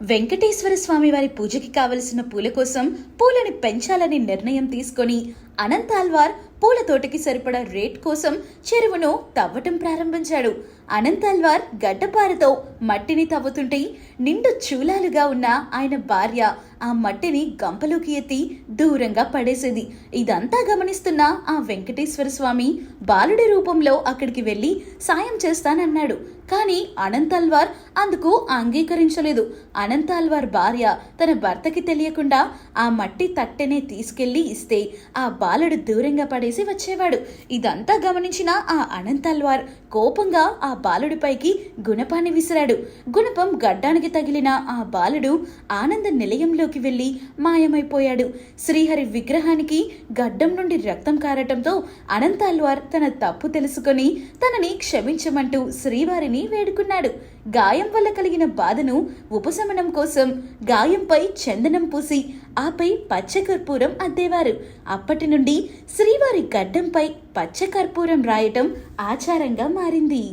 వెంకటేశ్వర స్వామి వారి పూజకి కావలసిన పూల కోసం పూలను పెంచాలని నిర్ణయం తీసుకొని అనంతాల్వార్ పూల తోటకి సరిపడా రేట్ కోసం చెరువును తవ్వటం ప్రారంభించాడు. అనంతాల్వార్ గడ్డపారతో మట్టిని తవ్వుతుంటే నిండు చూలాలుగా ఉన్న ఆయన భార్య ఆ మట్టిని గంపలోకి ఎత్తి దూరంగా పడేసేది. ఇదంతా గమనిస్తున్న ఆ వెంకటేశ్వర స్వామి బాలుడి రూపంలో అక్కడికి వెళ్ళి సాయం చేస్తానన్నాడు. కానీ అనంత్ అల్వార్ అందుకు అంగీకరించలేదు. అనంత్ అల్వార్ భార్య తన భర్తకి తెలియకుండా ఆ మట్టి తట్టెనే తీసుకెళ్ళి ఇస్తే ఆ బాలుడు దూరంగా పడేసి వచ్చేవాడు. ఇదంతా గమనించిన ఆ అనంతల్వార్ కోపంగా ఆ బాలుడిపైకి గుణపాన్ని విసిరాడు. గుణపం గడ్డానికి తగిలిన ఆ బాలుడు ఆనంద నిలయంలోకి వెళ్ళి మాయమైపోయాడు. శ్రీహరి విగ్రహానికి గడ్డం నుండి రక్తం కారటంతో అనంత్ అల్వార్ తన తప్పు తెలుసుకొని తనని క్షమించమంటూ శ్రీవారిని వేడుకున్నాడు. గాయం వల్ల కలిగిన బాధను ఉపశమనం కోసం గాయంపై చందనం పూసి ఆపై పచ్చకర్పూరం అద్దేవారు. అప్పటి నుండి శ్రీవారి గడ్డంపై పచ్చకర్పూరం రాయటం ఆచారంగా మారింది.